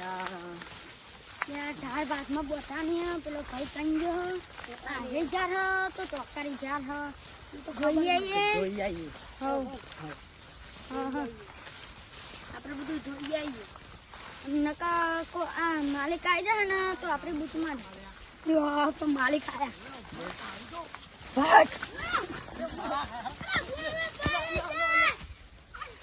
ત્યાં ઢાળ ભાતમાં બોટાની હે, પેલો ભાઈ કંજો જાર હે, તો ચોકારી જાર હે. તો જોઈએ આઈએ. જોઈ. આપણે બધું આઈએ. નકા કો આ માલિક આવી જાય ને તો આપણે બૂટમાં ઢાળવા. તો માલિક આયા ભાગ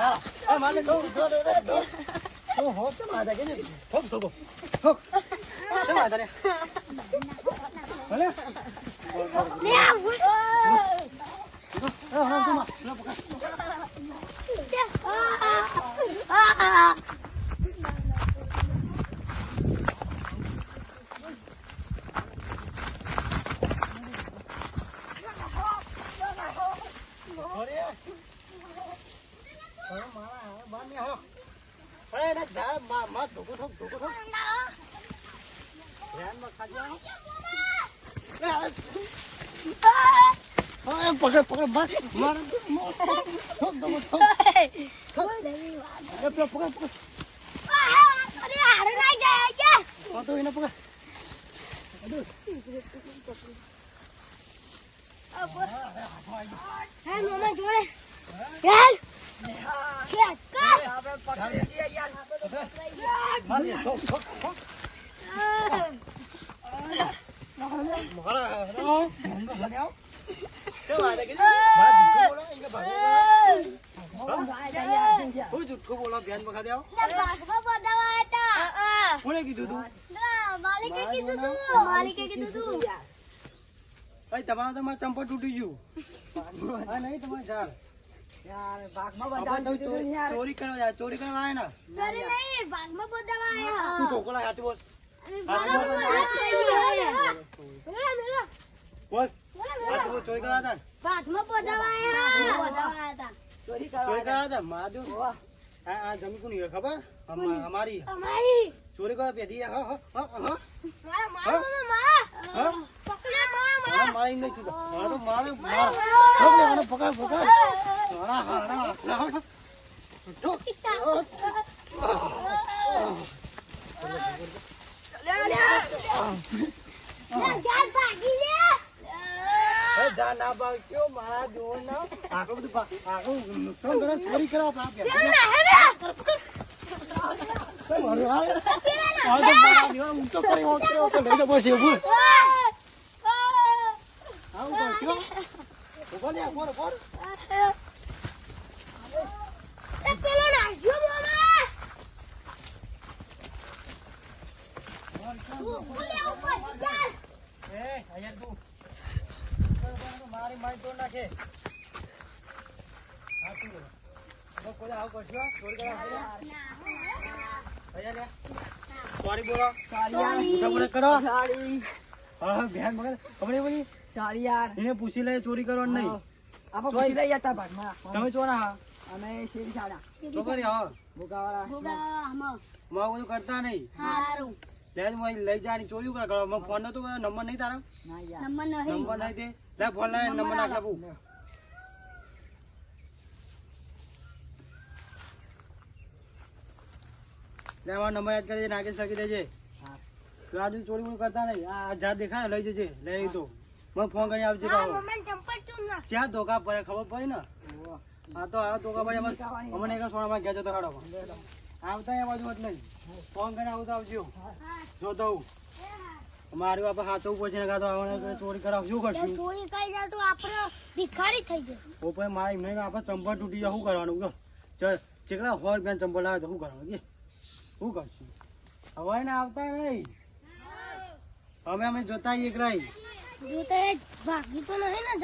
હા હા હણો. મારો એ માલે દો દો દો દો દો તો હો તો માદા કે ને હોક તો હો તો માદા રે ભલે લે આવ. હા હા તો માં લો પકડ આ, આ. અરે અરે મારા બાર ને હાલો અરે ના જા મા મા ધોકો ઠોક ધોકો ઠોક ધ્યાનમાં ખાજો લે આ હા પકડ પકડ માર માર ઠોક ધોકો ઠોક એ પેલો પકડ પકડ અરે હારે નાઈ જાય યાર. હા તો એને પકડ હે મામા જોડે યાર બોલો બેન હતા કોણે કીધું તું કીધું તું માલિકે કીધું તું. ભાઈ, તમારે તો મારું ચંપલ તૂટી ગયું. નહીં, તમારે ઝાડ યાર ભાગમાં તો કીધું ને યાર. ચોરી કરવા જાય ચોરી કરવા આવે ને? ઘરે નહીં ભાગમાં બધાવા તું આયા ઢોકો લાય હાથી બોલ. બોલો ચોરી કરવા હતા ભાગમાં બધાવા આયા. હતા ચોરી ચોરી કરવા કરવા હતા? માધુ આ આ જમી કોની ખબર? અમારી. અમારી. ચોરી કરવા પેધી હા હા હા હા મારા મારા મામા હા? મારા મારા. મારી નહીં છૂટો. મારા તો મારા ઠોક લે, આને પકડ પકડ. હા હા હા હા ઠોક ગાડ ભાગી લે એ જા ના ભાગ્યો મારા મારા લઈ લો તું. નાખે. હા, તું કોઈ આવું કરશો? ચોરી. સોરી બોલો કરો સાડી હા હા બેન મગર ખબર નહીં પડી યાર એને પૂછી લે ચોરી કરવાની નહીં આપણે પૂછી લઈએ હતા ભાગમાં તમે ચોરા હા અમે શેરી સાડા છોકરી હા. ભોગાવાળા બધું કરતા નહીં. સારું લે જ લઈ જાય ચોરી કરે. કરો મને ફોન નતો કર્યો નંબર નહીં તારો? નંબર નહીં. નંબર નહીં દે. લે ફોન લાય નંબર નાખ આપું લે મારો નંબર યાદ કરી નાગેશ લખી દેજે. હા. તો આજુ ચોરી બોરી કરતા નહીં. આ જાત દેખાય ને લઈ જજે. લઈ તો. મને ફોન કરી આપજે કહો ક્યાં ધોકા પડે ખબર પડી ને? આ તો આ ધોકા ભાઈ અમને અમને એક સોનામાં ગયા જતો હાડો આવતા એ બાજુ એટલે ફોન કરીને આવતા આવજો. હા. જો દઉં. મારી બાપા સાચવું પડશે ને કાં તો આવડે ચોરી કરાવ શું કરશું? ચોરી કરી જાય તો આપણે ભિખારી થઈ જાય ઓ ભાઈ મારા એમને આપણે ચંપલ તૂટી જાય શું કરવાનું? કહો ચાલ ચેકડા સો રૂપિયા ચંપલ આવે તો શું કરવાનું? કે શું કરશું? હવે ને આવતા નહીં. અમે અમે જોતા એક રાઈ જોતા ભાગી તો નહીં ને